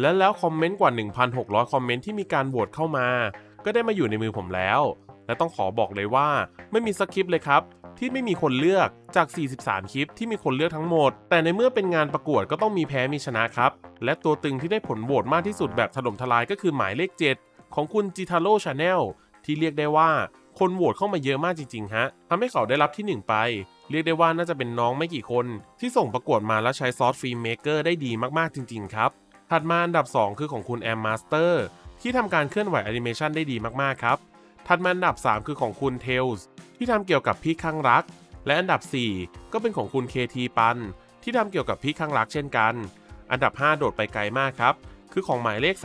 และแล้วคอมเมนต์กว่า 1,600 คอมเมนต์ที่มีการโหวตเข้ามา ก็ได้มาอยู่ในมือผมแล้ว และต้องขอบอกเลยว่าไม่มีสคริปต์เลยครับ ที่ไม่มีคนเลือกจาก 43 คลิปที่มีคนเลือกทั้งหมด แต่ในเมื่อเป็นงานประกวดก็ต้องมีแพ้มีชนะครับ และตัวตึงที่ได้ผลโหวตมากที่สุดแบบถล่มทลายก็คือหมายเลข 7 ของคุณจิทาโร่ชาแนลที่เรียกได้ว่าคนโหวตเข้ามาเยอะมากจริงๆ ฮะทำให้เขาได้รับที่ 1 ไป เรียกได้ว่าน่าจะเป็นน้องไม่กี่คน ที่ส่งประกวดมาแล้วใช้ซอสฟิล์มเมเกอร์ได้ดีมากๆจริงๆ ครับ ถัดมาอันดับ 2 คือของคุณแอมมาสเตอร์ที่ทำการเคลื่อนไหวแอนิเมชันได้ดีมากๆครับ ถัดมาอันดับ 3 คือของคุณเทลส์ที่ทำเกี่ยวกับพี่ข้างรัก และอันดับ 4 ก็เป็นของคุณเคทีปัน ที่ทำเกี่ยวกับพี่ข้างรักเช่นกัน อันดับ 5 โดดไปไกลมากครับ คือของหมายเลข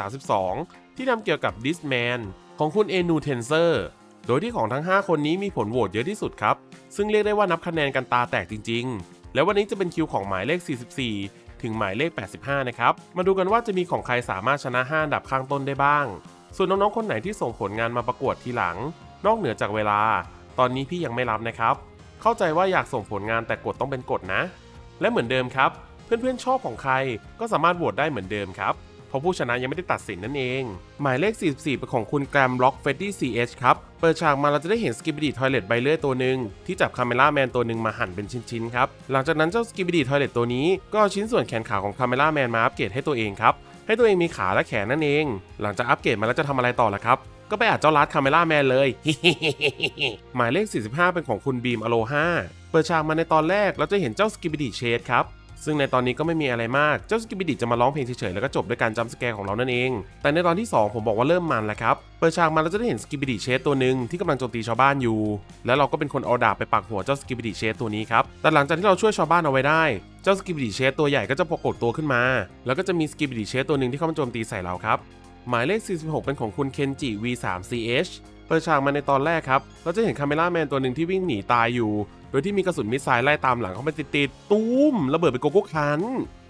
32 ที่ทำเกี่ยวกับดิสแมนของคุณเอนูเทนเซอร์โดยที่ของทั้ง 5 คนนี้มีผลโหวตเยอะที่สุดครับ ซึ่งเรียกได้ว่านับคะแนนกันตาแตกจริง ๆ แล้ววันนี้จะเป็นคิวของหมายเลข 44 ถึงหมายเลข 85 นะครับ มาดูกันว่าจะมีของใครสามารถชนะ 5 อันดับข้างต้นได้บ้าง ส่วนน้องๆ คนไหนที่ส่งผลงานมาประกวดทีหลัง นอกเหนือจากเวลา ตอนนี้พี่ยังไม่รับนะครับ เข้าใจว่าอยากส่งผลงานแต่กฎต้องเป็นกฎนะ และเหมือนเดิมครับ เพื่อนๆชอบของใครก็สามารถโหวตได้เหมือนเดิมครับ เพราะผู้ชนะยังไม่ได้ตัดสินนั่นเอง หมายเลข 44 เป็นของคุณแกรมล็อกเฟดดี้ CH ครับ เปิดฉากมาเราจะได้เห็นสกิบ i ดีทอยเลตใบเลื่อยตัวหนึ่งที่จับคาเมล่าแมนตัวหนึ่งมาหั่นเป็นชิ้นๆครับ หลังจากนั้นเจ้าสกิบ i ดีทอยเลตตัวนี้ก็เอาชิ้นส่วนแขนขาของคาเมล่าแมนมาอัปเกรดให้ตัวเองครับ ให้ตัวเองมีขาและแขนนั่นเอง หลังจากอัปเกรดมาแล้วจะทำอะไรต่อล่ะครับก็ไปอัดเจ้าลัดคาเมล่าแมนเลย หมายเลข 45 เป็นของคุณบีมอโลฮาเปิดฉากมาในตอนแรกเราจะเห็นเจ้าสกิบ i ดีเชดครับ ซึ่งในตอนนี้ก็ไม่มีอะไรมาก เจ้าสกิบิดิจะมาร้องเพลงเฉยๆ แล้วก็จบด้วยการจัมป์สแกร์ของเรานั่นเอง แต่ในตอนที่ 2 ผมบอกว่าเริ่มมันแล้วครับ เปิดฉากมาเราจะได้เห็นสกิบิดิเชสตัวหนึ่งที่กำลังโจมตีชาวบ้านอยู่ แล้วเราก็เป็นคนเอาดาบไปปักหัวเจ้าสกิบิดิเชสตัวนี้ครับ แต่หลังจากที่เราช่วยชาวบ้านเอาไว้ได้ เจ้าสกิบิดิเชสตัวใหญ่ก็จะปรากฏตัวขึ้นมา แล้วก็จะมีสกิบิดิเชสตัวหนึ่งที่เข้ามาโจมตีใส่เราครับ หมายเลข 46 เป็นของคุณเคนจิ V3CH เปิดฉากมาในตอนแรกครับ เราจะเห็นคาเมล่าแมนตัวหนึ่งที่วิ่งหนีตายอยู่ โดยที่มีกระสุนมิสไซล์ไล่ตามหลังเข้าไปติดๆตุ้มระเบิดเป็นโกโก้คัน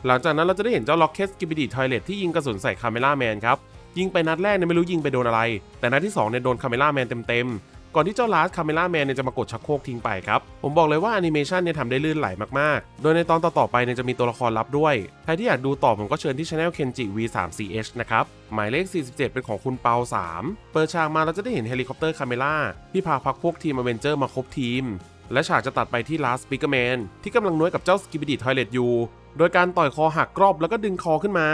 หลังจากนั้นเราจะได้เห็นเจ้าล็อกเคสกิบิดีทอยเลตที่ยิงกระสุนใส่คาเมล่าแมนครับ ยิงไปนัดแรกเนี่ยไม่รู้ยิงไปโดนอะไร แต่นัดที่2เนี่ยโดนคาเมล่าแมนเต็มๆ ก่อนที่เจ้าลาสคาเมล่าแมนเนี่ยจะมากดชักโครกทิ้งไปครับ ผมบอกเลยว่าแอนิเมชันเนี่ยทำได้ลื่นไหลมากๆ โดยในตอนต่อๆไปเนี่ยจะมีตัวละครลับด้วย ใครที่อยากดูต่อผมก็เชิญที่ช anel Kenji V3CH นะครับ หมายเลข 47 เป็นของคุณเปา3 เปิดฉากมาเราจะได้เห็นเฮลิคอปเตอร์คาเมล่าที่พาพักพวกทีมอเวนเจอร์มาครบทีม และฉากจะตัดไปที่ Last Speaker Man ที่กำลังน้วยกับเจ้า Skibidi Toilet อยู่ โดยการต่อยคอหักกรอบแล้วก็ดึงคอขึ้นมา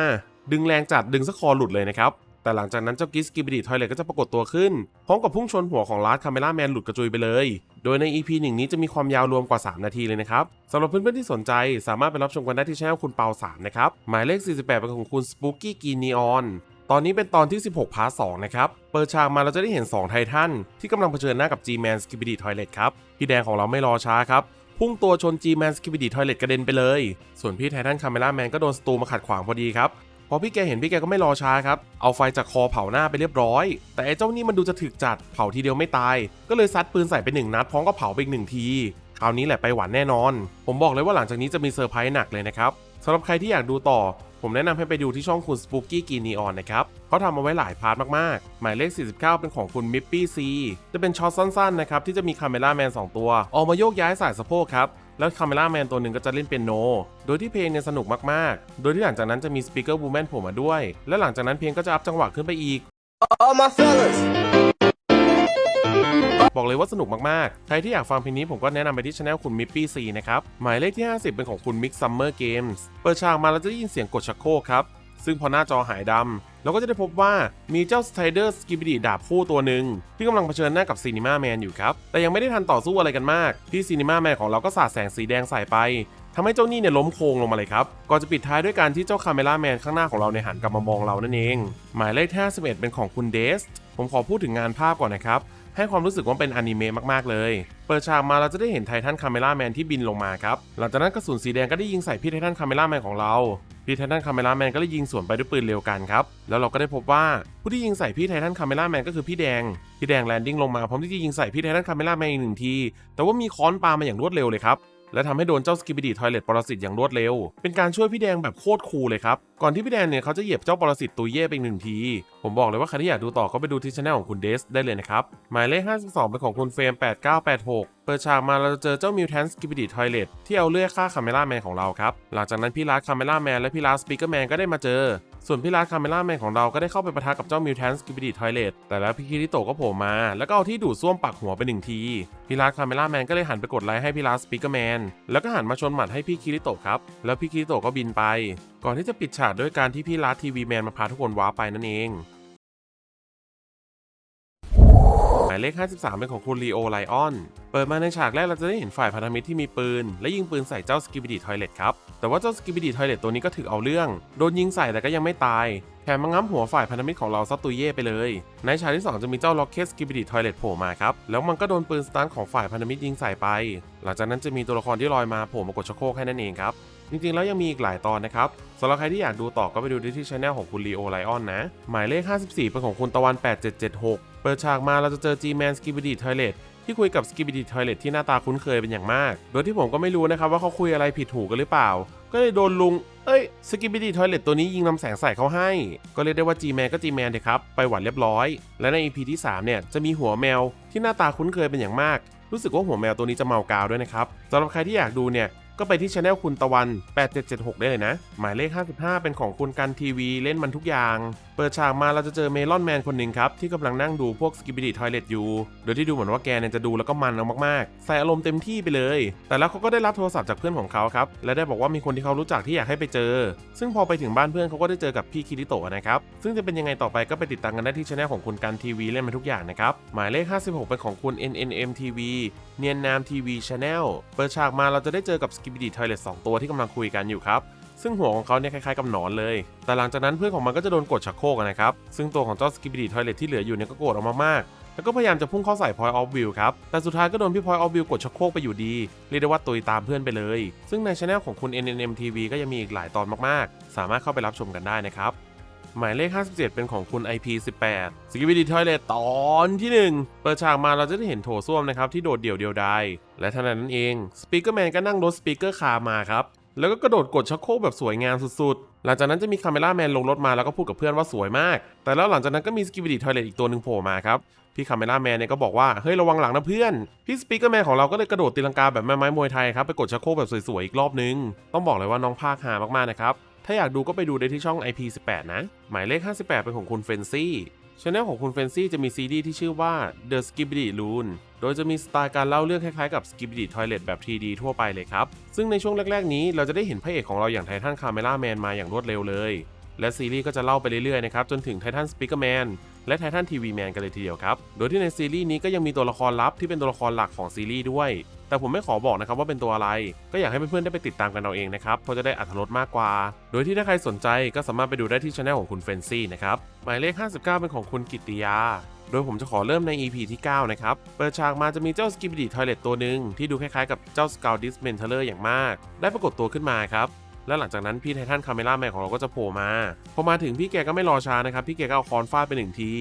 ดึงแรงจัดดึงสะคอหลุดเลยนะครับ แต่หลังจากนั้นเจ้ากิสกิบดีทอยเลตก็จะปรากฏตัวขึ้น พร้อมกับพุ่งชนหัวของลาร์ดคาเมล่าแมนหลุดกระจุยไปเลย โดยใน EP หนึ่งนี้จะมีความยาวรวมกว่า 3 นาทีเลยนะครับสำหรับเพื่อนๆที่สนใจสามารถไปรับชมกันได้ที่ช่องคุณเปา3นะครับหมายเลข 48เป็นของคุณ Spooky g ีนีออน ตอนนี้เป็นตอนที่ 16 พาร์ท 2 นะครับ เปิดฉากมาเราจะได้เห็น 2 ไททันที่กำลังเผชิญหน้ากับ G-Man Skibidi Toilet ครับ พี่แดงของเราไม่รอช้าครับ พุ่งตัวชน G-Man Skibidi Toilet กระเด็นไปเลย ส่วนพี่ไททันคาเมล่าแมนก็โดนสตูมาขัดขวางพอดีครับ พอพี่แกเห็นพี่แกก็ไม่รอช้าครับ เอาไฟจากคอเผาหน้าไปเรียบร้อย แต่ไอ้เจ้านี่มันดูจะถึกจัด เผาทีเดียวไม่ตาย ก็เลยซัดปืนใส่ไปหนึ่งนัดพร้อมกับเผาไปอีกหนึ่งที คราวนี้แหละไปหวานแน่นอน ผมบอกเลยว่าหลังจากนี้จะมีเซอร์ไพรส์หนักเลยนะครับสำหรับใครที่อยากดูต่อ ผมแนะนำให้ไปดูที่ช่องคุณ Spooky g ีนีออนนะครับเขาทำเอาไว้หลายพาร์ทมากๆ หมายเลข 49 เป็นของคุณมิปปี้ซีจะเป็นช็อตสั้นๆนะครับที่จะมีคาเมล่าแมน2ตัว ออกมาโยกย้ายสายสะโพกครับแล้วคาเมล่าแมนตัวหนึ่งก็จะเล่นเป็นโน โดยที่เพลงเนี่ยสนุกมากๆ โดยที่หลังจากนั้นจะมีสปีกเกอร์บูแมนผล่มาด้วย และหลังจากนั้นเพลงก็จะอัพจังหวะขึ้นไปอีก All my fellas. บอกเลยว่าสนุกมากๆ ใครที่อยากฟังเพลงนี้ผมก็แนะนำไปที่ช anel คุณมิปปี้ซีนะครับ หมายเลขที่ 50 เป็นของคุณ Mix Summer Games เปิดฉากมาเราจะได้ยินเสียงกดชักโครกครับ ซึ่งพอหน้าจอหายดำเราก็จะได้พบว่ามีเจ้าสไตเดอร์สกิบ i ดีดาบคู่ตัวหนึ่งที่กำลังเผชิญหน้ากับซีนิมาแมนอยู่ครับ แต่ยังไม่ได้ทันต่อสู้อะไรกันมาก ที่ซีนิมาแมนของเราก็สาดแสงสีแดงใส่ไปทำให้เจ้านี่เนี่ยล้มโคลงลงมาเลยครับก่อนจะปิดท้ายด้วยการที่เจ้าคาเมล่าแมนข้างหน้าของเราในหันกลับมามองเรานั่นเอง หมายเลข51เป็นของคุณเดสผมขอพูดถึงงานภาพก่อนนะครับ ให้ความรู้สึกว่าเป็นอนิเมะมากๆเลย เปิดฉากมาเราจะได้เห็นไททันคาเมล่าแมนที่บินลงมาครับหลังจากนั้นกระสุนสีแดงก็ได้ยิงใส่พี่ไททันคาเมล่าแมนของเราพี่ไททันคาเมล่าแมนก็เลยยิงสวนไปด้วยปืนเร็วกันครับ แล้วเราก็ได้พบว่าผู้ที่ยิงใส่พี่ไททันคาเมล่าแมนก็คือพี่แดง พี่แดงแลนดิ้งลงมาพร้อมที่จะยิงใส่พี่ไททันคาเมล่าแมนอีกหนึ่งที แต่ว่ามีค้อนปามาอย่างรวดเร็วเลยครับ และทำให้โดนเจ้าสกิบิดีทอยเลตปรสิตอย่างรวดเร็ว เป็นการช่วยพี่แดงแบบโคตรคูลเลยครับ ก่อนที่พี่แดงเนี่ยเขาจะเหยียบเจ้าปรสิตตุยเย่ไปหนึ่งที ผมบอกเลยว่าใครที่อยากดูต่อก็ไปดูที่ช anel ของคุณเดสได้เลยนะครับ หมายเลข 52 เป็นของคุณเฟรม 8986 เปิดฉากมาเราจะเจอเจ้ามิวแทนสกิบิดิทอยเลตที่เอาเลื่อยฆ่าคาเมล่าแมนของเราครับ หลังจากนั้นพี่ลาร์คาเมล่าแมนและพี่ลาร์สปีกเกอร์แมนก็ได้มาเจอ ส่วนพี่ลาร์คาเมล่าแมนของเราก็ได้เข้าไปปะทะกับเจ้ามิวแทนสกิบิดิทอยเลตแต่แล้วพี่คิริโตก็โผล่มา แล้วก็เอาที่ดูดซ่วมปักหัวไปหนึ่งทีพี่ลาร์คาเมล่าแมนก็เลยหันไปกดไลค์ให้พี่ลาร์สปีกเกอร์แมนแล้วก็หันมาชนหมัดให้พี่คิริโตครับแล้วพี่คิริโตก็บินไป ก่อนที่จะปิดฉากด้วยการที่พี่ลาทีวีแมนมาพาทุกคนว้าไปนั่นเอง หมายเลข 53 เป็นของคุณลีโอไลออน เปิดมาในฉากแรกเราจะได้เห็นฝ่ายพันธมิตรที่มีปืน และยิงปืนใส่เจ้าสกิบิดีทอยเลตครับ แต่ว่าเจ้าสกิบิดีทอยเลตตัวนี้ก็ถือเอาเรื่อง โดนยิงใส่แต่ก็ยังไม่ตาย แถมมาง้ำหัวฝ่ายพันธมิตรของเราซัตตุเย่ไปเลย ในฉากที่ 2 จะมีเจ้าล็อกเก็ตสกิบิดีทอยเลตโผล่มาครับ แล้วมันก็โดนปืนสตันของฝ่ายพันธมิตรยิงใส่ไป หลังจากนั้นจะมีตัวละครที่ลอยมาโผล่มากดชะโครกให้นั่นเองครับ จริงๆ แล้วยังมีอีกหลายตอนนะครับสำหรับใครที่อยากดูต่อก็ไปดูได้ที่ช anel ของคุณลีโอไลออนนะ หมายเลข 54 เป็นของคุณตะวัน 8776 เปิดฉากมาเราจะเจอ G-Man Skibidi Toilet ที่คุยกับ Skibidi Toilet ที่หน้าตาคุ้นเคยเป็นอย่างมาก โดยที่ผมก็ไม่รู้นะครับว่าเขาคุยอะไรผิดถูกกันหรือเปล่า ก็เลยโดนลุง เอ้ย Skibidi Toilet ตัวนี้ยิงนำแสงใส่เขาให้ ก็เรียกได้ว่า G-Man ก็ G-Man เถอะครับ ไปหวันเรียบร้อย และใน EP ที่ 3 เนี่ย จะมีหัวแมวที่หน้าตาคุ้นเคยเป็นอย่างมาก รู้สึกว่าหัวแมวตัวนี้จะเมากาวด้วยนะครับสำหรับใครที่อยากดูเนี่ย ก็ไปที่ช anel คุณตะวัน 8776 ได้เลยนะ หมายเลข 55 เป็นของคุณกันทีวีเล่นมันทุกอย่างเปิดฉากมาเราจะเจอเมลอนแมนคนหนึ่งครับ ที่กำลังนั่งดูพวกสกิบิดี้ทอยเลตอยู่ โดยที่ดูเหมือนว่าแกเนี่ยจะดูแล้วก็มันเอามากๆ ใส่อารมณ์เต็มที่ไปเลย แต่แล้วเขาก็ได้รับโทรศัพท์จากเพื่อนของเขาครับ และได้บอกว่ามีคนที่เขารู้จักที่อยากให้ไปเจอ ซึ่งพอไปถึงบ้านเพื่อนเขาก็ได้เจอกับพี่คิริโตะนะครับ ซึ่งจะเป็นยังไงต่อไปก็ไปติดตามกันได้ที่ช anel ของคุณกันทีวีเล่นมันทุกอย่างนะครับ หมายเลข 56 เป็นของคุณ NNM TV เนียนนามทีวีช anel เปิดฉากมาเราจะได้เจอกับสกิบิดี้ทอยเลตสองตัวที่กำลังคุยกันอยู่ครับ ซึ่งหัวของเขาเนี่ยคล้ายๆกับหนอนเลย แต่หลังจากนั้นเพื่อนของมันก็จะโดนกดชักโครกะนะครับ ซึ่งตัวของเจ้าสกิบิดีทอยเลตที่เหลืออยู่เนี่ยก็โกรธออกมามากแล้วก็พยายามจะพุ่งเข้าใส่พอยออฟวิวครับ แต่สุดท้ายก็โดนพี่พอยออฟวิวกดชักโครกไปอยู่ดี เรียกได้ว่าตุยตามเพื่อนไปเลย ซึ่งในช anel ของคุณ NNM TV ก็ยังมีอีกหลายตอนมากๆ สามารถเข้าไปรับชมกันได้นะครับหมายเลข 57 เป็นของคุณ IP18 สกิ b ิดี้ทอยเลตตอนที่ 1 เปิดฉากมาเราจะได้เห็นโถส้วมนะครับ ที่โดดเดี่ยวเดียวดาย และท่านั้นเอง สปีกเกอร์แมนก็นั่งรถสปีกเกอร์คาร์มาครับ แล้วก็กระโดดกดชักโครกแบบสวยงามสุดๆ หลังจากนั้นจะมีคาเมล่าแมนลงรถมาแล้วก็พูดกับเพื่อนว่าสวยมาก แต่แล้วหลังจากนั้นก็มีสกิ b ิดีทอยเลตอีกตัวหนึ่งโผล่มาครับ พี่คาเมล่าแมนเนี่ยก็บอกว่า เฮ้ยระวังหลังนะเพื่อน พี่สปีกเกอร์แมนของเราก็เลยกระโดดตีลังกาแบบแม่ไม้มวยไทยครับไปกดชักโครกแบบสวยๆอีกรอบนึง ต้องบอกเลยว่าน้องภาคหามากๆนะครับ ถ้าอยากดูก็ไปดูได้ที่ช่อง IP18 นะ หมายเลข 58 เป็นของคุณเฟนซี่ ช anel ของคุณเฟนซี่จะมีซีรีส์ที่ชื่อว่า The Skibidi Loon โดยจะมีสไตล์การเล่าเรื่องคล้ายๆกับ Skibidi Toilet แบบ 3D ทั่วไปเลยครับ ซึ่งในช่วงแรกๆ นี้เราจะได้เห็นพระเอกของเราอย่างไททันคาเมล่าแมนมาอย่างรวดเร็วเลย และซีรีส์ก็จะเล่าไปเรื่อยๆนะครับจนถึงไททันสปีกเกอร์แมนและไททันทีวีแมนกันเลยทีเดียวครับ โดยที่ในซีรีส์นี้ก็ยังมีตัวละครลับที่เป็นตัวละครหลักของซีรีส์ด้วย แต่ผมไม่ขอบอกนะครับว่าเป็นตัวอะไร ก็อยากให้เพื่อนๆได้ไปติดตามกันเอาเองนะครับ เพราะจะได้อัธรสมากกว่า โดยที่ถ้าใครสนใจก็สามารถไปดูได้ที่ช anel ของคุณเฟนซี่นะครับ หมายเลข 59 เป็นของคุณกิติยา โดยผมจะขอเริ่มใน EP ที่ 9 นะครับ เปิดฉากมาจะมีเจ้าสกิ b ิดี้ทอยเลตตัวหนึ่งที่ดูคล้ายๆกับเจ้าสก l ดิสเมนเทเลอร์อย่างมาก ได้ปรากฏตัวขึ้นมาครับแล้วหลังจากนั้นพี่ไททันคาเมล่าแมนของเราก็จะโผล่มา พอมาถึงพี่แกก็ไม่รอช้านะครับ พี่แกก็เอาคอนฟาดไปหนึ่งที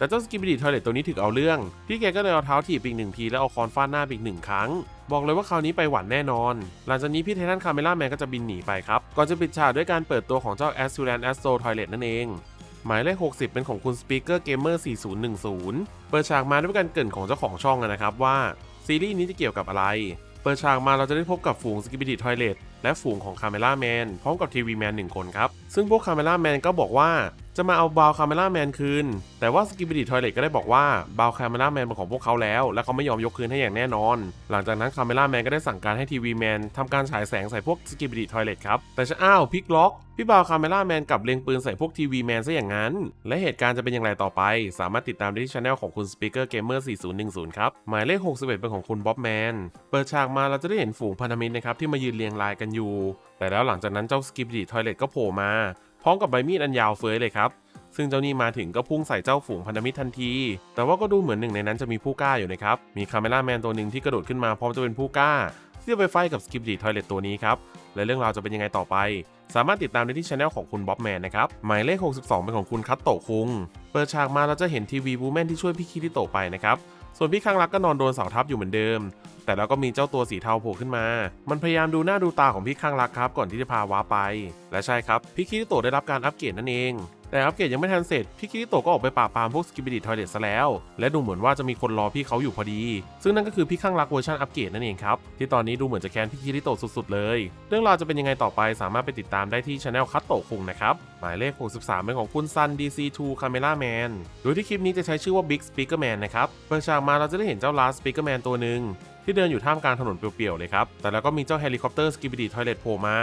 แต่เจ้าสกิ b ิดีทอยเลตตัวนี้ถึกเอาเรื่อง พี่แกก็เลยเอาเท้าถีบอีกหนึ่งทีแล้วเอาคอนฟาดหน้าอีกหนึ่งครั้ง บอกเลยว่าคราวนี้ไปหวันแน่นอน หลังจากนี้พี่ไททันคาเมล่าแมนก็จะบินหนีไปครับ ก่อนจะปิดฉากด้วยการเปิดตัวของเจ้า a s t u r a n Astro Toilet นั่นเอง หมายเลข 60 เป็นของคุณ Speaker Gamer 4010 เปิดฉากมาด้วยการเกรินของเจ้าของช่องนะครับว่าซีรีส์นี้จะเกี่ยวกับอะไร เปิดฉากมาเราจะได้พบกับฝูง Skibidi Toilet และฝูงของคาเมล่าแมนพร้อมกับทีวีแมนหนึ่งคนครับ ซึ่งพวกคาเมล่าแมนก็บอกว่า จะมาเอาบาวคาเมล่าแมนคืน แต่ว่าสกิบิดีทอยเลตก็ได้บอกว่าบาวคาเมล่าแมนเป็นของพวกเขาแล้ว และเขาไม่ยอมยกคืนให้อย่างแน่นอน หลังจากนั้นคาเมล่าแมนก็ได้สั่งการให้ทีวีแมนทำการฉายแสงใส่พวกสกิบิดีทอยเลตครับ แต่ชะอ้าวพิกล็อกพี่บาวคาเมล่าแมนกลับเล็งปืนใส่พวกทีวีแมนซะอย่างนั้น และเหตุการณ์จะเป็นอย่างไรต่อไป สามารถติดตามได้ที่ช anel ของคุณ Speaker Gamer 4010 ครับ หมายเลข 61 เป็นของคุณบ๊อบแมน เปิดฉากมาเราจะได้เห็นฝูงพันธมิตรนะครับที่มายืนเรียงรายกันอยู่ แต่แล้วหลังจากนั้นเจ้าสกิ b ดี้ทอยเลตก็โผล่มา พร้อมกับใบมีดอันยาวเฟ้ยเลยครับ ซึ่งเจ้านี่มาถึงก็พุ่งใส่เจ้าฝูงพันธมิตรทันที แต่ว่าก็ดูเหมือนหนึ่งในนั้นจะมีผู้กล้าอยู่นะครับ มีคาเมล่าแมนตัวหนึ่งที่กระโดดขึ้นมาพร้อมจะเป็นผู้กล้าที่จะไปไฟกับสกิ b ดี้ทอยเลตตัวนี้ครับ และเรื่องราวจะเป็นยังไงต่อไป สามารถติดตามได้ที่ช anel ของคุณบ๊อบแมนนะครับ หมายเลข 62 เป็นของคุณคัตโตคุง เปิดฉากมาเราจะเห็นทีวีบูแมนที่ช่วยพี่คิริโตไปนะครับ ส่วนพี่ข้างรักก็นอนโดนเสาทับอยู่เหมือนเดิม แต่แล้วก็มีเจ้าตัวสีเทาโผล่ขึ้นมา มันพยายามดูหน้าดูตาของพี่ข้างรักครับ ก่อนที่จะพาว้าไป และใช่ครับพี่คิริโตได้รับการอัปเกรดนั่นเองแต่อัปเกรดยังไม่ทันเสร็จ พี่คิริโตก็ออกไปปราบปรามพวกสกิบิดิทอยเลตซะแล้ว และดูเหมือนว่าจะมีคนรอพี่เขาอยู่พอดี ซึ่งนั่นก็คือพี่ข้างรักเวอร์ชันอัปเกรดนั่นเองครับ ที่ตอนนี้ดูเหมือนจะแค้นพี่คิริโตสุดๆเลย เรื่องราวจะเป็นยังไงต่อไปสามารถไปติดตามได้ที่ช anel คัตโตคุงนะครับ หมายเลข 63 เป็นของคุณซัน DC2 Camera Man โดยที่คลิปนี้จะใช้ชื่อว่า Big Speaker Man นะครับเปิดฉากมาเราจะได้เห็นเจ้า Last Speaker Man ตัวหนึ่ง ที่เดินอยู่ท่ามกลางถนนเปลี่ยวๆเลยครับ แต่แล้วก็มีเจ้าเฮลิคอปเตอร์สกิบิดีทอยเลตโผล่มา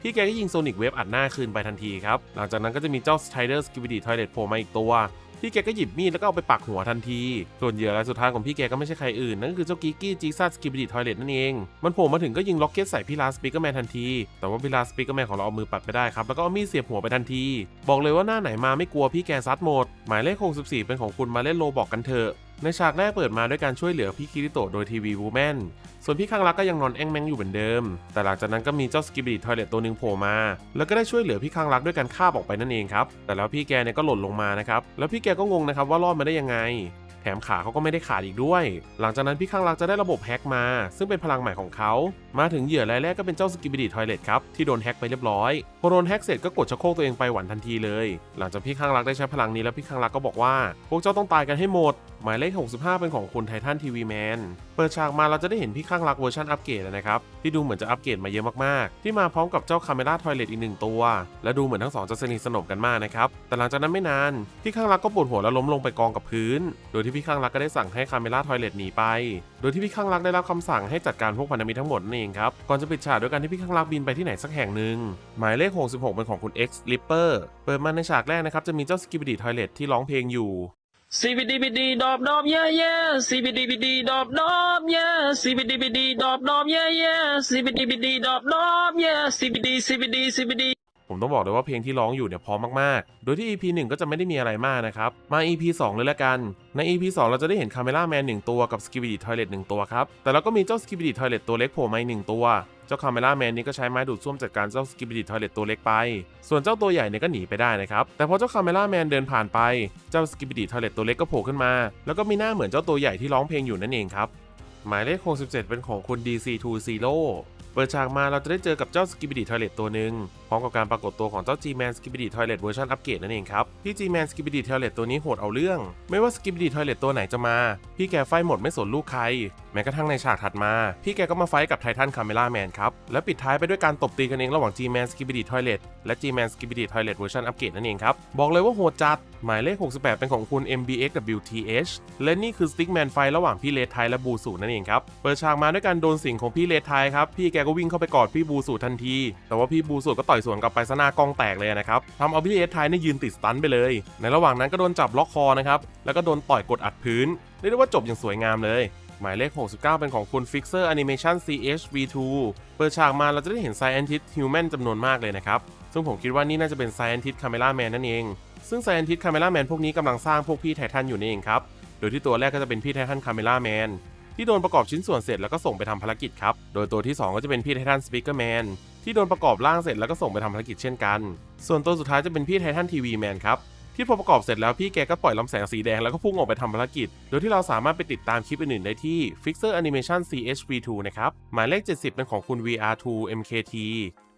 พี่แกก็ยิงโซนิกเวฟอัดหน้าคืนไปทันทีครับ หลังจากนั้นก็จะมีเจ้าสไตเดอร์สกิบิดีทอยเลตโผล่มาอีกตัว พี่แกก็หยิบมีดแล้วก็เอาไปปักหัวทันที ส่วนเหยื่อรายสุดท้ายของพี่แกก็ไม่ใช่ใครอื่น นั่นก็คือเจ้ากิกกี้จีซัสสกิบิดีทอยเลตนั่นเอง มันโผล่มาถึงก็ยิงล็อกเก็ตใส่พี่ลาสปิกเกอร์แมนทันที แต่ว่าพี่ลาสปิกเกอร์แมนของเราเอามือปัดไปได้ครับ แล้วก็เอามีดเสียบหัวไปทันที บอกเลยว่าหน้าไหนมาไม่กลัวพี่แกซัดหมด หมายเลข64เป็นของคุณมาเล่นโลบอกกันเถอะ ในฉากแรกเปิดมาด้วยการช่วยเหลือพี่คิริโตะโดยทีวีวูแมน ส่วนพี่ข้างรักก็ยังนอนแอ่งแมงอยู่เหมือนเดิม แต่หลังจากนั้นก็มีเจ้าสกิบิดิทอยเลตตัวหนึ่งโผล่มา แล้วก็ได้ช่วยเหลือพี่ข้างรักด้วยการฆ่าบออกไปนั่นเองครับ แต่แล้วพี่แกเนี่ยก็หล่นลงมานะครับ แล้วพี่แกก็งงนะครับว่ารอดมาได้ยังไง แถมขาเขาก็ไม่ได้ขาดอีกด้วย หลังจากนั้นพี่ข้างรักจะได้ระบบแฮกมา ซึ่งเป็นพลังใหม่ของเขา มาถึงเหยื่อรายแรกก็เป็นเจ้าสกิบิดิทอยเลตครับที่โดนแฮกไปเรียบร้อย พอโดนแฮกเสร็จก็กดชะโครกตัวเองไปหวันทันทีเลย หลังจากพี่ข้างรักได้ใช้พลังนี้แล้วพี่ข้างรักก็บอกว่า พวกเจ้าต้องตายกันให้หมด หมายเลข 65 เป็นของคุณไททันทีวีแมนเปิดฉากมาเราจะได้เห็นพี่ข้างรักเวอร์ชันอัปเกรดนะครับ ที่ดูเหมือนจะอัปเกรดมาเยอะมากๆ ที่มาพร้อมกับเจ้าคาเมล่าทอยเลตอีกหนึ่งตัว และดูเหมือนทั้งสองจะสนิทสนมกันมากนะครับ แต่หลังจากนั้นไม่นานพี่ข้างรักก็ปวดหัวแล้วล้มลงไปกองกับพื้น โดยที่พี่ข้างรักก็ได้สั่งให้คาเมล่าทอยเลตหนีไป โดยที่พี่ข้างรักได้รับคำสั่งให้จัดการพวกพันธมิตรทั้งหมดนั่นเองครับ ก่อนจะปิดฉากด้วยการที่พี่ข้างรักบินไปที่ไหนสักแห่งหนึ่งหมายเลข 66 เป็นของคุณ X Lipper เปิดมาในฉากแรกนะครับจะมีเจ้าสกิบิดิทอยเลตที่ร้องเพลงอยู่ CBDBD ดอบดอบ yeah yeah CBDBD ดอบดอบ yeah CBDBD ดอบดอบ yeah yeah CBDBD ดอบดอบ yeah CBD CBD CBD ผมต้องบอกเลยว่าเพลงที่ร้องอยู่เนี่ยพร้อมมากๆ โดยที่ EP 1 ก็จะไม่ได้มีอะไรมากนะครับ มา EP 2 เลยละกัน ใน EP 2 เราจะได้เห็นคาเมล่าแมน1ตัวกับ Skibidi Toilet 1ตัวครับ แต่เราก็มีเจ้า Skibidi Toilet ตัวเล็กโผล่มาอีกหนึ่งตัว เจ้าคาเมล่าแมนนี้ก็ใช้ไม้ดูดซ่วมจัดการเจ้า Skibidi Toilet ตัวเล็กไป ส่วนเจ้าตัวใหญ่เนี่ยก็หนีไปได้นะครับ แต่พอเจ้าคาเมล่าแมนเดินผ่านไป เจ้า Skibidi Toilet ตัวเล็กก็โผล่ขึ้นมา แล้วก็มีหน้าเหมือนเจ้าตัวใหญ่ที่ร้องเพลงอยู่นั่นเองครับ หมายเลข67เป็นของคุณ DC2 Zero เปิดฉากมาเราจะได้เจอกับเจ้า Skibidi Toilet ตัวหนึ่งพร้อมกับการปรากฏตัวของเจ้า G-Man Skibidi Toilet เวอร์ชันอัปเกรดนั่นเองครับพี่ G-Man Skibidi Toilet ตัวนี้โหดเอาเรื่อง ไม่ว่า Skibidi Toilet ตัวไหนจะมา พี่แกไฟหมดไม่สนลูกใคร แม้กระทั่งในฉากถัดมา พี่แกก็มาไฟกับไททันคาเมล่าแมนครับ และปิดท้ายไปด้วยการตบตีกันเองระหว่าง G-Man Skibidi Toilet และ G-Man Skibidi Toilet เวอร์ชันอัปเกรดนั่นเองครับบอกเลยว่าโหดจัดหมายเลข 68 เป็นของคุณ MBXWTH และนี่คือ Stickman ไฟระหว่างพี่เลดไทยและบูสูนั่นเองครับ เปิดฉากมาด้วยการโดนสิ่งของพี่เลดไทยครับ พี่แกก็วิ่งเข้าไปกอดพี่บูสูทันที แต่ว่าพี่บูสูก็ต่อยสวนกลับไปซะหน้ากล้องแตกเลยนะครับทำเอาพี่เลดไทยนี่ยยืนติดสตันไปเลย ในระหว่างนั้นก็โดนจับล็อกคอนะครับแล้วก็โดนต่อยกดอัดพื้นเรียกได้ว่าจบอย่างสวยงามเลยหมายเลข 69 เป็นของคุณ Fixer Animation CHV2 เปิดฉากมาเราจะได้เห็น Scientist Human จำนวนมากเลยนะครับ ซึ่งผมคิดว่านี่น่าจะเป็น Scientist Camera Man นั่นเอง ซึ่ง Scientist Camera Man พวกนี้กำลังสร้างพวกพี่ไททันอยู่นี่เองครับ โดยที่ตัวแรกก็จะเป็นพี่ไททัน Camera Man ที่โดนประกอบชิ้นส่วนเสร็จแล้วก็ส่งไปทำภารกิจครับ โดยตัวที่ 2 ก็จะเป็นพี่ไททัน Speaker Man ที่โดนประกอบร่างเสร็จแล้วก็ส่งไปทำภารกิจเช่นกัน ส่วนตัวสุดท้ายจะเป็นพี่ไททันทีวีแมนครับที่พอประกอบเสร็จแล้วพี่แกก็ปล่อยลำแสงสีแดงแล้วก็พุ่งออกไปทำภารกิจ โดยที่เราสามารถไปติดตามคลิปอื่นๆได้ที่ Fixer Animation CHV2 นะครับ หมายเลข 70 เป็นของคุณ VR2 MKT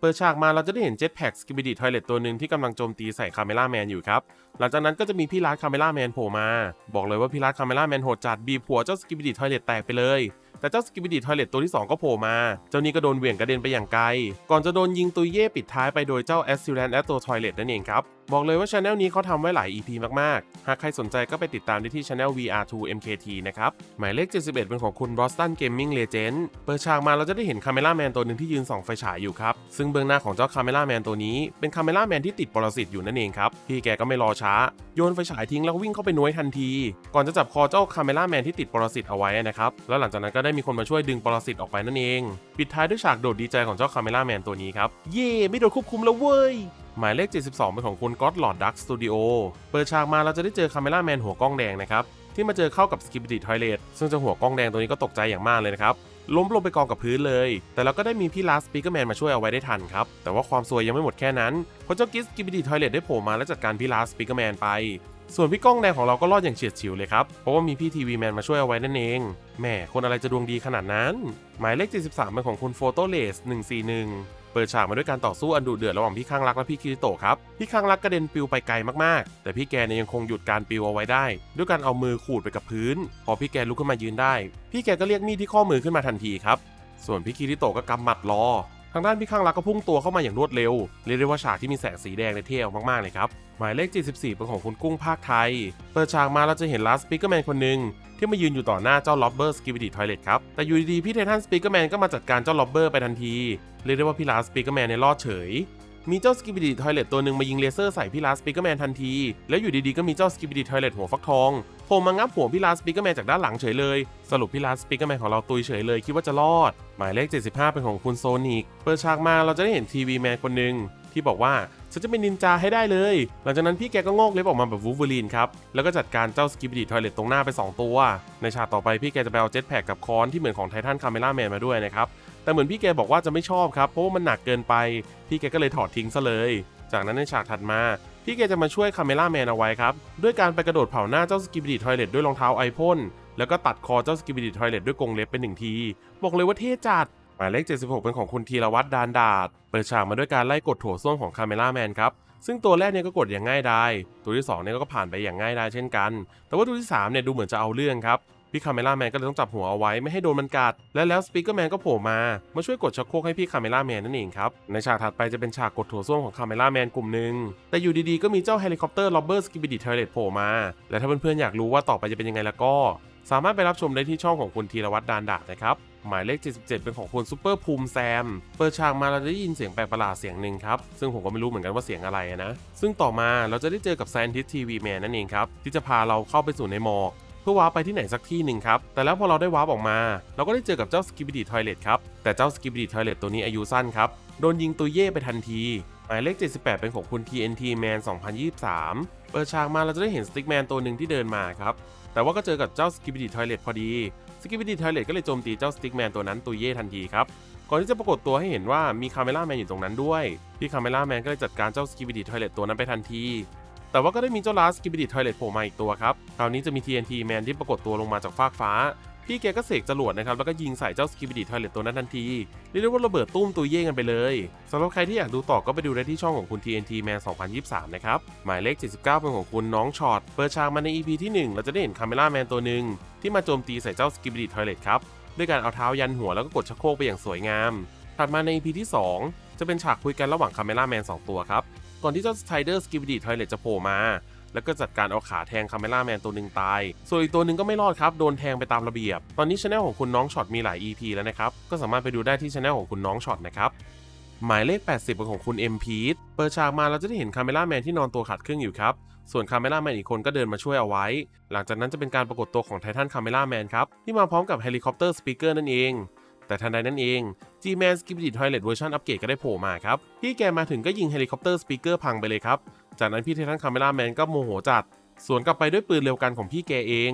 เปิดฉากมาเราจะได้เห็น Jetpack Skibidi Toilet ตัวหนึ่งที่กำลังโจมตีใส่คาเมล่าแมนอยู่ครับ หลังจากนั้นก็จะมีพี่รัดคาเมล่าแมนโผล่มา บอกเลยว่าพี่รัดคาเมล่าแมนโหดจัดบีบหัวเจ้า Skibidi Toilet แตกไปเลยแต่เจ้าสกิบิดิทอยเลตตัวที่ 2 ก็โผล่มา เจ้านี้ก็โดนเหวี่ยงกระเด็นไปอย่างไกล ก่อนจะโดนยิงตุยเย่ปิดท้ายไปโดยเจ้าแอสซิแลนและตัวทอยเลตนั่นเองครับ บอกเลยว่าช anel นี้เขาทำไว้หลาย EP มาก ๆ หากใครสนใจก็ไปติดตามได้ที่ช anel VR2MKT นะครับ หมายเลข 71 เป็นของคุณ Boston Gaming Legend เปิดฉากมาเราจะได้เห็นคาเมล่าแมนตัวหนึ่งที่ยืนส่องไฟฉายอยู่ครับ ซึ่งเบื้องหน้าของเจ้าคาเมล่าแมนตัวนี้เป็นคาเมล่าแมนที่ติดปรสิตอยู่นั่นเองครับพี่แกก็ไม่รอช้าโยนไฟฉายทิ้งแล้ววิ่งเข้าไปน้วยทันที ก่อนจะจับคอเจ้าคาเมล่าแมนที่ติดปรสิตเอาไว้นะครับ แล้วหลังจากนั้นก็ได้มีคนมาช่วยดึงปรสิตออกไปนั่นเอง ปิดท้ายด้วยฉากโดดดีใจของเจ้าคาเมล่าแมนตัวนี้ครับ เย่ไม่โดนควบคุมแล้วเว้ย หมายเลข 72 เป็นของคุณ God Lord Duck Studio เปิดฉากมาเราจะได้เจอคาเมล่าแมนหัวกล้องแดงนะครับที่มาเจอเข้ากับ Skibidi Toilet ซึ่งเจ้าหัวกล้องแดงตัวนี้ก็ตกใจอย่างมากเลยนะครับ ล้มลงไปกองกับพื้นเลย แต่เราก็ได้มีพี่ลาสปีก e r แมนมาช่วยเอาไว้ได้ทันครับ แต่ว่าความซวยยังไม่หมดแค่นั้นเพราะเจ้ากิสกิบิดีทอยเลตได้โผล่มาและจัดการพี่ลาสปีก e r แมนไป ส่วนพี่ก้องแดงของเราก็รอดอย่างเฉียดฉิวเลยครับ เพราะว่ามีพี่ทีวีแมนมาช่วยเอาไว้นั่นเอง แหมคนอะไรจะดวงดีขนาดนั้น หมายเลข 73เป็นของคุณโฟโตเลส141 เปิดฉากมาด้วยการต่อสู้อันดุเดือดระหว่างพี่ข้างรักและพี่คิริโตะครับ พี่ข้างรักกระเด็นปลิวไปไกลมากๆ แต่พี่แกเนี่ยยังคงหยุดการปลิวเอาไว้ได้ ด้วยการเอามือขูดไปกับพื้น พอพี่แกลุกขึ้นมายืนได้ พี่แกก็เรียกมีดที่ข้อมือขึ้นมาทันทีครับ ส่วนพี่คิริโตะก็กำหมัดรอ ทางด้านพี่ข้างรักก็พุ่งตัวเข้ามาอย่างรวดเร็ว เรียกได้ว่าฉากที่มีแสงสีแดงในเท่มากๆเลยครับ หมายเลข 74 เป็นของคุณกุ้งภาคไทย เปิดฉากมาเราจะเห็นลาสปิเกอร์แมนคนหนึ่งที่มายืนอยู่ต่อหน้าเจ้าล็อบเบอร์สกิวิตี้ทอยเลตครับ แต่อยู่ดีๆพี่เททันสปิเกอร์แมนก็มาจัดการเจ้าล็อบเบอร์ไปทันที เรียกได้ว่าพี่ลาสปิเกอร์แมนในรอดเฉย มีเจ้าสกิบิดิทอยเลตตัวหนึ่งมายิงเลเซอร์ใส่พี่ลาสปิเกอร์แมนทันที แล้วอยู่ดีๆก็มีเจ้าสกิบิดิทอยเลตหัวฟักทองโผล่มางับหัวพี่ลาสปิเกอร์แมนจากด้านหลังเฉยเลย สรุปพี่ลาสปิเกอร์แมนของเราตุยเฉยเลยคิดว่าจะรอด หมายเลข 75 เป็นของคุณโซนิกเปิดฉากมาเราจะได้เห็นทีวีแมนคนหนึ่งที่บอกว่าฉันจะเป็นนินจาให้ได้เลย หลังจากนั้นพี่แกก็งอกเล็บออกมาแบบวูฟเวอรีนครับ แล้วก็จัดการเจ้าสกิบิดิทอยเลตตรงหน้าไป 2 ตัว ในฉากต่อไปพี่แกจะไปเอาเจ็ตแพ็กกับค้อนที่เหมือนของไททันคาเมล่าแมนมาด้วยนะครับ แต่เหมือนพี่แกบอกว่าจะไม่ชอบครับเพราะว่ามันหนักเกินไป พี่แกก็เลยถอดทิ้งซะเลย จากนั้นในฉากถัดมา พี่แกจะมาช่วยคาเมล่าแมนเอาไว้ครับ ด้วยการไปกระโดดเผาหน้าเจ้าสกิบิดิทอยเลตด้วยรองเท้าไอพ่นแล้วก็ตัดคอเจ้าสกิบิดิทอยเลตด้วยกรงเล็บเป็นหนึ่งที บอกเลยว่าเท่จัดหมายเลข 76 เป็นของคุณธีรวัตรดานดาด เปิดฉากมาด้วยการไล่กดโถส้วมของคาเมล่าแมนครับ ซึ่งตัวแรกเนี่ยก็กดอย่างง่ายดาย ตัวที่2เนี่ยก็ผ่านไปอย่างง่ายดายเช่นกัน แต่ว่าตัวที่3เนี่ยดูเหมือนจะเอาเรื่องครับ พี่คาเมล่าแมนก็เลยต้องจับหัวเอาไว้ไม่ให้โดนมันกัด และแล้วสปีกเกอร์แมนก็โผล่มา มาช่วยกดชักโครกให้พี่คาเมล่าแมนนั่นเองครับ ในฉากถัดไปจะเป็นฉากกดโถส้วมของคาเมล่าแมนกลุ่มหนึ่งแต่อยู่ดีๆก็มีเจ้าเฮลิคอปเตอร์ล็อบเบอร์สกิบิดิทเลตโผล่มา และถ้าเพื่อนๆอยากรู้ว่าต่อไปจะเป็นยังไงแล้วก็ สามารถไปรับชมได้ที่ช่องของคุณธีรวัตรดานดานะครับหมายเลข 77 เป็นของคุณซูเปอร์ภูมิแซม เปิดฉากมาเราจะได้ยินเสียงแปลกประหลาดเสียงหนึ่งครับ ซึ่งผมก็ไม่รู้เหมือนกันว่าเสียงอะไรนะ ซึ่งต่อมาเราจะได้เจอกับแซนทิสทีวีแมนนั่นเองครับ ที่จะพาเราเข้าไปสู่ในหมอก พื่อว้าร์ปไปที่ไหนสักที่หนึ่งครับ แต่แล้วพอเราได้ว้าร์ปออกมา เราก็ได้เจอกับเจ้าสกิบิดิทอยเลตครับ แต่เจ้าสกิบิดิทอยเลตตัวนี้อายุสั้นครับ โดนยิงตัวเย่ไปทันที หมายเลข 78 เป็นของคุณ TNT Man 2023 เปิดฉากมาเราจะได้เห็นสติ๊กแมนตัวหนึ่งที่เดินมาครับ แต่ว่าก็เจอกับเจ้าสกิบิดิทอยเลตพอดี สกิบิดิทอยเลตก็เลยโจมตีเจ้าสติ๊กแมนตัวนั้นตัวเย่ทันทีครับก่อนที่จะปรากฏตัวให้เห็นว่ามีคาเมล่าแมนอยู่ตรงนั้นด้วย พี่คาเมล่าแมนก็เลยจัดการเจ้าสกิบิดิทอยเลตตัวนั้นไปทันที แต่ว่าก็ได้มีเจ้าลาสกิบิดิทอยเลตโผล่มาอีกตัวครับ คราวนี้จะมี TNT แมนที่ปรากฏตัวลงมาจากฟากฟ้า พี่แกก็เสกจรวดนะครับ แล้วก็ยิงใส่เจ้าสกิบิดิทอยเลตตัวนั้นทันที เรียกได้ว่าระเบิดตุ้มตัวเย่กันไปเลยสำหรับใครที่อยากดูต่อก็ไปดูได้ที่ช่องของคุณ TNT Man 2023 นะครับ หมายเลข 79 เป็นของคุณน้องช็อตเปิดฉากมาใน EP ที่ 1 เราจะได้เห็นคาเมล่าแมนตัวหนึ่งที่มาโจมตีใส่เจ้าสกิบิดิทอยเลตครับด้วยการเอาเท้ายันหัวแล้วก็กดชักโครกไปอย่างสวยงาม ถัดมาใน EP ที่ 2 จะเป็นฉากคุยกันระหว่างคาเมล่าแมน2ตัวครับ ก่อนที่เจ้าสไตเดอร์สกิบิดิทอยเลตจะโผล่มา แล้วก็จัดการเอาขาแทงคาเมล่าแมนตัวหนึ่งตาย ส่วนอีกตัวหนึ่งก็ไม่รอดครับ โดนแทงไปตามระเบียบ ตอนนี้ช anel ของคุณน้องช็อตมีหลาย EP แล้วนะครับ ก็สามารถไปดูได้ที่ช anel ของคุณน้องช็อตนะครับหมายเลข 80เป็นของคุณ M p พีทเปิดฉากมาเราจะได้เห็นคาเมล่าแมนที่นอนตัวขาดครึ่งอยู่ครับ ส่วนคาเมล่าแมนอีกคนก็เดินมาช่วยเอาไว้ หลังจากนั้นจะเป็นการปรากฏตัวของไททันคาเมล่าแมนครับ ที่มาพร้อมกับเฮลิคอปเตอร์สปีกเกอร์นั่นเอง แต่ทันใดนั้นเอง G-Man Skibidi Toilet เวอร์ชันอัปเกรดก็ได้โผล่มาครับ พี่แกมาถึงก็ยิงเฮลิคอปเตอร์สปีกเกอร์พังไปเลยครับ จากนั้นพี่ไททันคาเมล่าแมนก็โมโหจัด สวนกลับไปด้วยปืนเร็วกันของพี่แกเอง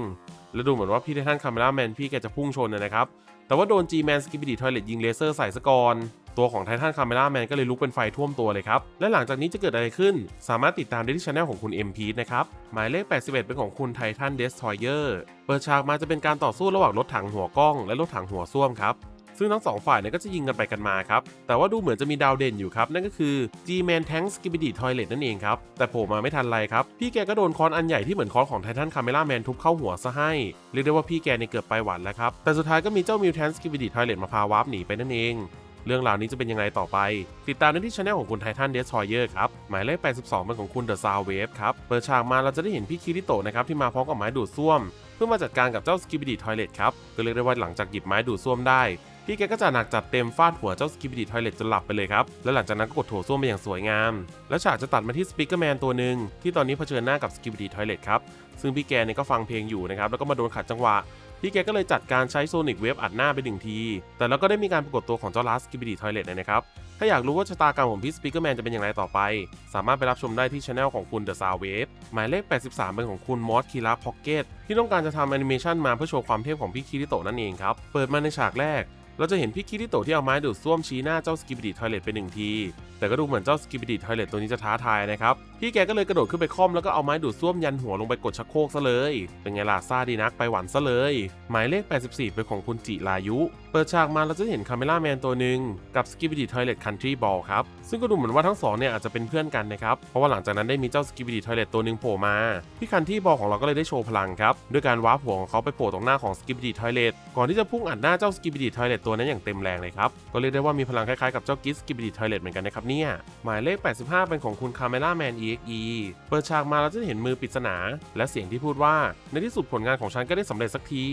และดูเหมือนว่าพี่ไททันคาเมล่าแมนพี่แกจะพุ่งชนนะครับ แต่ว่าโดน G-Man Skibidi Toilet ยิงเลเซอร์ใส่ซะก่อนตัวของไททันคาเมล่าแมนก็เลยลุกเป็นไฟท่วมตัวเลยครับ และหลังจากนี้จะเกิดอะไรขึ้น สามารถติดตามได้ที่ช anel ของคุณ m p นะครับ หมายเลข 81 เป็นของคุณไททันเดสทอยเออร์ เปิดฉากมาจะเป็นการต่อสู้ระหว่างรถถังหัวกล้องและรถถังหัวส้วมครับ ซึ่งทั้งสองฝ่ายเนี่ยก็จะยิงกันไปกันมาครับ แต่ว่าดูเหมือนจะมีดาวเด่นอยู่ครับ นั่นก็คือ G-Man Tank Skibidi Toilet นั่นเองครับ แต่โผล่มาไม่ทันไรครับ พี่แกก็โดนค้อนอันใหญ่ที่เหมือนค้อนของไททันคาเมล่าแมนทุบเข้าหัวซะให้ เรียกได้ว่าพี่แกเนี่ยเกือบไปหวันแล้วครับ แต่สุดท้ายก็มีเจ้ามิวแทนสกิบิดิทอยเลตมาพาวาร์ปหนีไปนั่นเองเรื่องราวนี้จะเป็นยังไงต่อไป ติดตามได้ที่ช anel ของคุณไททันเดสทอยเออร์ครับ หมายเลข 82 เป็นของคุณเดอะซาวเวฟครับ เปิดฉากมาเราจะได้เห็นพี่คิริโตะนะครับ ที่มาพร้อมกับไม้ดูดซ่วม เพื่อมาจัดการกับเจ้าสกิบิดิทอยเลตครับ ก็เรียกได้ว่าหลังจากหยิบไม้ดูดซ่วมได้ พี่แกก็จะหนักจัดเต็มฟาดหัวเจ้าสกิบิดิทอยเลตจนหลับไปเลยครับ และหลังจากนั้นก็กดโถส้วมไปอย่างสวยงาม แล้วฉากจะตัดมาที่สปีกเกอร์แมนตัวหนึ่งที่ตอนนี้เผชิญหน้ากับสกิบิดิทอยเลตครับ ซึ่งพี่แกเนี่ยก็ฟังเพลงอยู่นะครับ แล้วก็มาโดนขัดจังหวะ พี่แกก็เลยจัดการใช้โซนิกเวฟอัดหน้าไปหนึ่งที แต่แล้วก็ได้มีการปรากฏตัวของเจ้าลัสกิบิดิทอยเลตนะครับ ถ้าอยากรู้ว่าชะตากรรมของพี่สปีกเกอร์แมนจะเป็นอย่างไรต่อไป สามารถไปรับชมได้ที่ช anel ของคุณ The Sound Wave หมายเลข 83 เป็นของคุณมอสคีราพ็อกเก็ตที่ต้องการจะทำแอนิเมชันมาเพื่อโชว์ความเทพของพี่คิริโตะนั่นเองครับเปิดมาในฉากแรก เราจะเห็นพี่คิริโตที่เอาไม้ดูดซ่วมชี้หน้าเจ้าสกิบิดิทอยเลตไปหนึ่งที แต่ก็ดูเหมือนเจ้าสกิบิดิทอยเลตตัวนี้จะท้าทายนะครับ พี่แกก็เลยกระโดดขึ้นไปค่อมแล้วก็เอาไม้ดูดซ่วมยันหัวลงไปกดชักโครกซะเลย เป็นไงล่ะซาดีนักไปหวันซะเลย หมายเลข 84 เป็นของคุณจิรายุ เปิดฉากมาเราจะเห็นคาเมล่าแมนตัวหนึ่งกับสกิบิดิทอยเลตคันทรีบอลครับ ซึ่งก็ดูเหมือนว่าทั้งสองเนี่ยอาจจะเป็นเพื่อนกันนะครับ เพราะว่าหลังจากนั้นได้มีเจ้าสกิบดิทอยเลตตัวหนึ่งโผล่มา พี่คันที่บอลของเราก็เลยได้โชว์พลังครับ ด้วยการว้าร์ปหัวของเขาไปโผล่ตรงหน้าของสกิบดิทอยเลตก่อนที่จะพุ่งอัดหน้าเจ้าสกิบดิทอยเลตตัวนั้นอย่างเต็มแรงเลยครับ ก็เรียกได้ว่ามีพลังคล้ายๆกับเจ้ากิสกิบิดิทอยเลตเหมือนกันนะครับเนี่ย หมายเลข 85 เป็นของคุณคาเมล่าแมน EXE เปิดฉากมาเราจะเห็นมือปริศนา และเสียงที่พูดว่าในที่สุดผลงานของฉันก็ได้สำเร็จสักที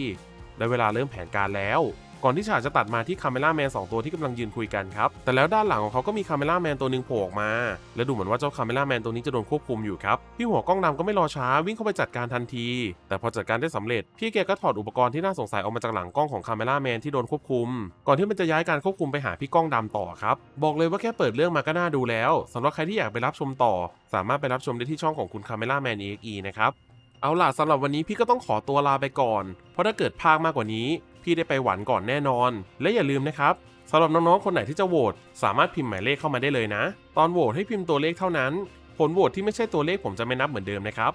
ได้เวลาเริ่มแผนการแล้ว ก่อนที่ฉากจะตัดมาที่คาเมล่าแมน2ตัวที่กำลังยืนคุยกันครับ แต่แล้วด้านหลังของเขาก็มีคาเมล่าแมนตัวหนึ่งโผล่ออกมา และดูเหมือนว่าเจ้าคาเมล่าแมนตัวนี้จะโดนควบคุมอยู่ครับ พี่หัวกล้องดำก็ไม่รอช้าวิ่งเข้าไปจัดการทันที แต่พอจัดการได้สำเร็จ พี่แกก็ถอดอุปกรณ์ที่น่าสงสัยออกมาจากหลังกล้องของคาเมล่าแมนที่โดนควบคุม ก่อนที่มันจะย้ายการควบคุมไปหาพี่กล้องดำต่อครับ บอกเลยว่าแค่เปิดเรื่องมาก็น่าดูแล้วสำหรับใครที่อยากไปรับชมต่อ สามารถไปรับชมได้ที่ช่องของคุณคาเมล่าแมน EXE นะครับเอาล่ะสำหรับวันนี้พี่ก็ต้องขอตัวลาไปก่อน เพราะถ้าเกิดภาคมากกว่านี้ พี่ได้ไปหวันก่อนแน่นอน และอย่าลืมนะครับสำหรับน้องๆคนไหนที่จะโหวตสามารถพิมพ์หมายเลขเข้ามาได้เลยนะ ตอนโหวตให้พิมพ์ตัวเลขเท่านั้น ผลโหวตที่ไม่ใช่ตัวเลขผมจะไม่นับเหมือนเดิมนะครับ